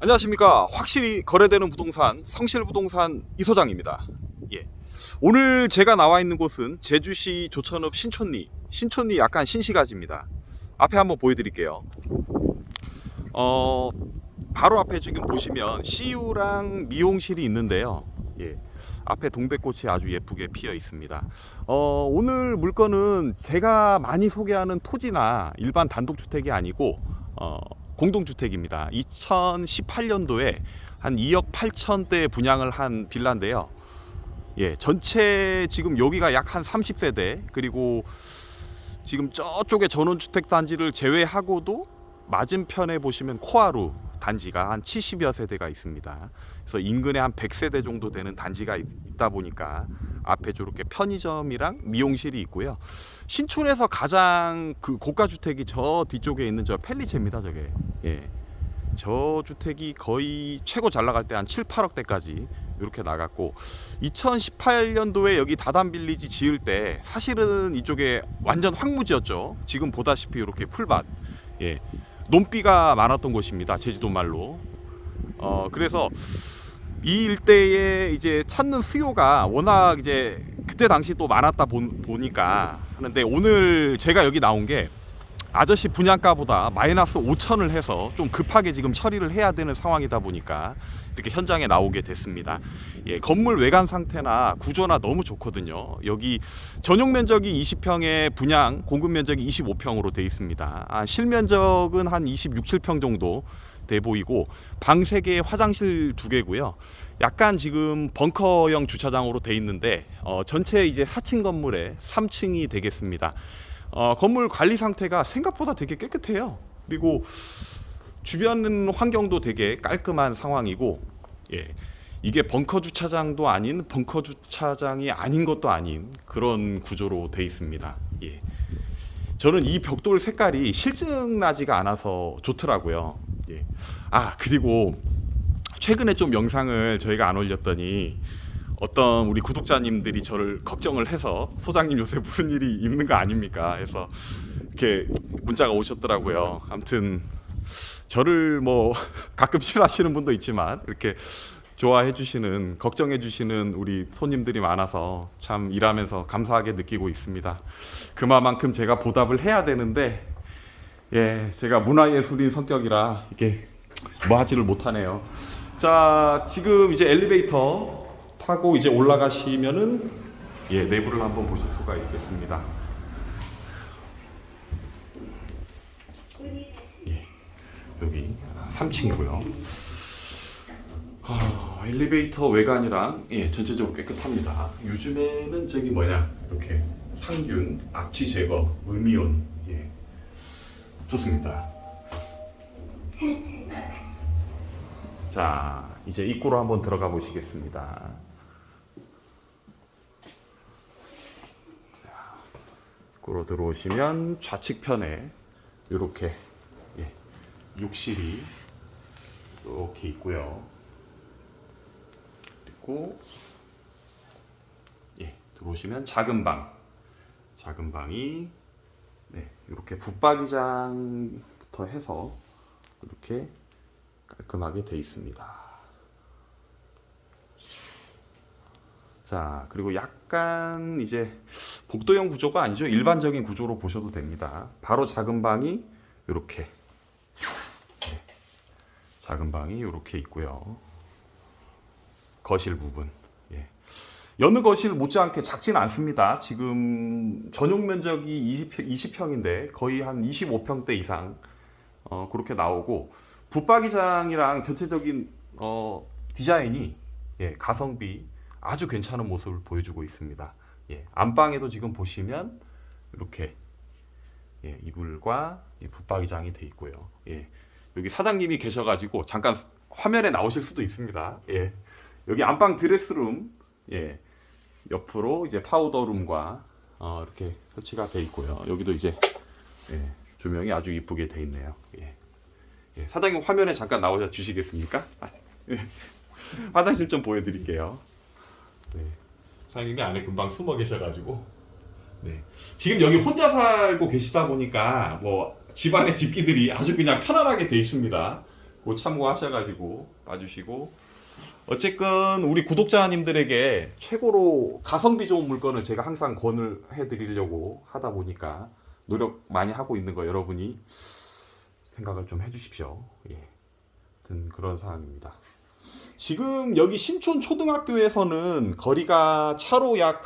안녕하십니까. 확실히 거래되는 부동산 성실부동산 이소장입니다. 예. 오늘 제가 나와 있는 곳은 제주시 조천읍 신촌리. 신촌리 약간 신시가지입니다. 앞에 한번 보여드릴게요. 어, 바로 앞에 지금 보시면 CU랑 미용실이 있는데요. 예. 앞에 동백꽃이 아주 예쁘게 피어 있습니다. 어, 오늘 물건은 제가 많이 소개하는 토지나 일반 단독주택이 아니고 어, 공동주택입니다. 2018년도에 한 2억 8천대 분양을 한 빌라인데요. 예, 전체 지금 여기가 약 한 30세대 그리고 지금 저쪽에 전원주택 단지를 제외하고도 맞은편에 보시면 코하루 단지가 한 70여 세대가 있습니다. 그래서 인근에 한 100세대 정도 되는 단지가 있, 다 보니까 앞에 저렇게 편의점이랑 미용실이 있고요. 신촌에서 가장 그 고가 주택이 저 뒤쪽에 있는 저 펠리체입니다. 저게. 예. 저 주택이 거의 최고 잘 나갈 때 한 7, 8억 대까지 이렇게 나갔고 2018년도에 여기 다단 빌리지 지을 때 사실은 이쪽에 완전 황무지였죠. 지금 보다시피 이렇게 풀밭. 예. 논비가 많았던 곳입니다. 제주도 말로. 어, 그래서 이 일대에 이제 찾는 수요가 워낙 이제 그때 당시 또 많았다 보, 보니까 하는데 오늘 제가 여기 나온 게 아저씨 분양가보다 마이너스 5천을 해서 좀 급하게 지금 처리를 해야 되는 상황이다 보니까 이렇게 현장에 나오게 됐습니다. 예, 건물 외관 상태나 구조나 너무 좋거든요. 여기 전용 면적이 20평에 분양 공급 면적이 25평으로 돼 있습니다. 아, 실면적은 한 26, 7평 정도 돼 보이고 방 3개, 화장실 2개고요. 약간 지금 벙커형 주차장으로 돼 있는데 어, 전체 이제 4층 건물에 3층이 되겠습니다. 어, 건물 관리 상태가 생각보다 되게 깨끗해요. 그리고 주변 환경도 되게 깔끔한 상황이고, 예. 이게 벙커 주차장도 아닌 벙커 주차장이 아닌 것도 아닌 그런 구조로 돼 있습니다. 예. 저는 이 벽돌 색깔이 실증나지가 않아서 좋더라고요. 예. 아, 그리고 최근에 좀 영상을 저희가 안 올렸더니 어떤 우리 구독자님들이 저를 걱정을 해서 소장님 요새 무슨 일이 있는 거 아닙니까? 해서 이렇게 문자가 오셨더라고요. 아무튼 저를 뭐 가끔 싫어하시는 분도 있지만 이렇게 좋아해 주시는 걱정해 주시는 우리 손님들이 많아서 참 일하면서 감사하게 느끼고 있습니다. 그만큼 제가 보답을 해야 되는데 예, 제가 문화예술인 성격이라 이게 뭐 하지를 못하네요. 자, 지금 이제 엘리베이터 타고 이제 올라가시면은 예, 내부를 한번 보실 수가 있겠습니다. 예, 여기 3층이고요. 아, 엘리베이터 외관이랑 예, 전체적으로 깨끗합니다. 요즘에는 저기 뭐냐 이렇게 항균, 악취 제거, 음이온 예, 좋습니다. 자, 이제 입구로 한번 들어가 보시겠습니다. 입구로 들어오시면 좌측편에 이렇게 예, 욕실이 이렇게 있고요. 그리고 예, 들어오시면 작은 방, 작은 방이 네, 이렇게 붙박이장부터 해서 이렇게 깔끔하게 돼 있습니다. 자, 그리고 약간 이제 복도형 구조가 아니죠. 일반적인 구조로 보셔도 됩니다. 바로 작은 방이 이렇게 네, 작은 방이 이렇게 있고요. 거실 부분. 예. 여느 거실 못지않게 작지는 않습니다. 지금 전용 면적이 20, 20 평인데 거의 한 25평대 이상 어, 그렇게 나오고 붙박이장이랑 전체적인 어, 디자인이 예, 가성비 아주 괜찮은 모습을 보여주고 있습니다. 예, 안방에도 지금 보시면 이렇게 예, 이불과 이 붙박이장이 돼 있고요. 예, 여기 사장님이 계셔가지고 잠깐 화면에 나오실 수도 있습니다. 예, 여기 안방 드레스룸 예, 옆으로 이제 파우더룸과 어, 이렇게 설치가 돼 있고요. 여기도 이제 예, 조명이 아주 이쁘게 돼 있네요. 예. 예, 사장님 화면에 잠깐 나오셔 주시겠습니까? 아, 예. 화장실 좀 보여드릴게요. 네. 사장님이 안에 금방 숨어 계셔가지고. 네. 지금 여기 혼자 살고 계시다 보니까 뭐 집안의 집기들이 아주 그냥 편안하게 돼 있습니다. 그 참고하셔가지고 봐주시고 어쨌건 우리 구독자님들에게 최고로 가성비 좋은 물건을 제가 항상 권을 해드리려고 하다 보니까 노력 많이 하고 있는 거 여러분이 생각을 좀 해주십시오. 예. 그런 상황입니다. 지금 여기 신촌 초등학교에서는 거리가 차로 약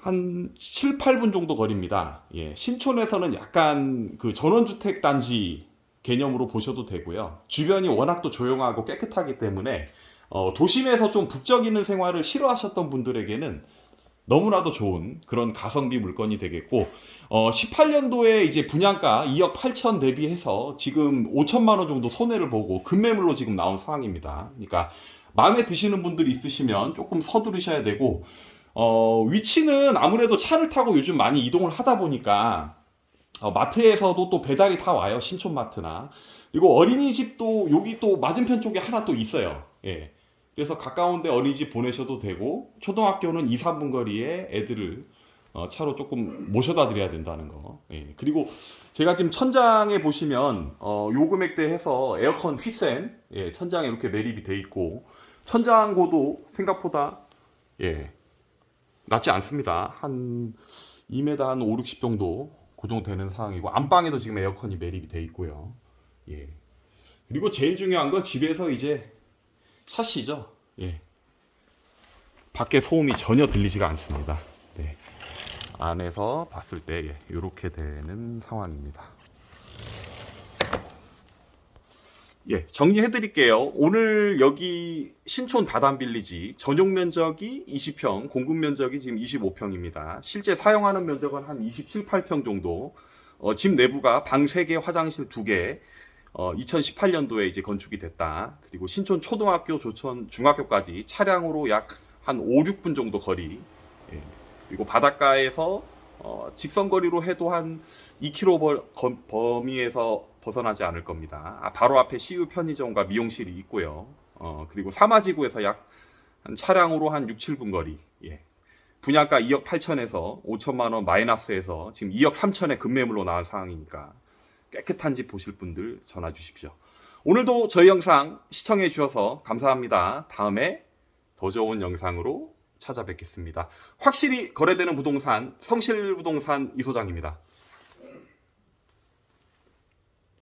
한 7, 8분 정도 거리입니다. 예. 신촌에서는 약간 그 전원주택 단지 개념으로 보셔도 되고요. 주변이 워낙 또 조용하고 깨끗하기 때문에 어, 도심에서 좀 북적이는 생활을 싫어하셨던 분들에게는 너무나도 좋은 그런 가성비 물건이 되겠고 어, 18년도에 이제 분양가 2억 8천 대비해서 지금 5천만 원 정도 손해를 보고 급매물로 지금 나온 상황입니다. 그러니까 마음에 드시는 분들이 있으시면 조금 서두르셔야 되고 어, 위치는 아무래도 차를 타고 요즘 많이 이동을 하다 보니까 어, 마트에서도 또 배달이 다 와요. 신촌 마트나. 그리고 어린이집도 여기 또 맞은편 쪽에 하나 또 있어요. 예. 그래서 가까운데 어린이집 보내셔도 되고 초등학교는 2, 3분 거리에 애들을 어, 차로 조금 모셔다 드려야 된다는 거. 예. 그리고 제가 지금 천장에 보시면 어, 요 금액대 해서 에어컨 휘센 예, 천장에 이렇게 매립이 돼 있고 천장고도 생각보다 예, 낮지 않습니다. 한 2m 한 5, 60 정도 고정되는 상황이고 안방에도 지금 에어컨이 매립이 돼 있고요. 예. 그리고 제일 중요한 건 집에서 이제 샷시죠. 예. 밖에 소음이 전혀 들리지가 않습니다. 네. 안에서 봤을 때 예, 이렇게 되는 상황입니다. 예, 정리해 드릴게요. 오늘 여기 신촌 다단 빌리지 전용 면적이 20평, 공급 면적이 지금 25평입니다. 실제 사용하는 면적은 한 27, 8평 정도. 어, 집 내부가 방 3개, 화장실 2개. 어, 2018년도에 이제 건축이 됐다. 그리고 신촌 초등학교, 조천 중학교까지 차량으로 약 한 5, 6분 정도 거리. 예. 그리고 바닷가에서 어, 직선 거리로 해도 한 2km 벌- 거- 범위에서 벗어나지 않을 겁니다. 아, 바로 앞에 CU 편의점과 미용실이 있고요. 어, 그리고 사마지구에서 약 한 차량으로 한 6, 7분 거리. 예. 분양가 2억 8천에서 5천만 원 마이너스에서 지금 2억 3천에 급매물로 나온 상황이니까 깨끗한 집 보실 분들 전화 주십시오. 오늘도 저희 영상 시청해 주셔서 감사합니다. 다음에 더 좋은 영상으로 찾아뵙겠습니다. 확실히 거래되는 부동산 성실부동산 이소장입니다.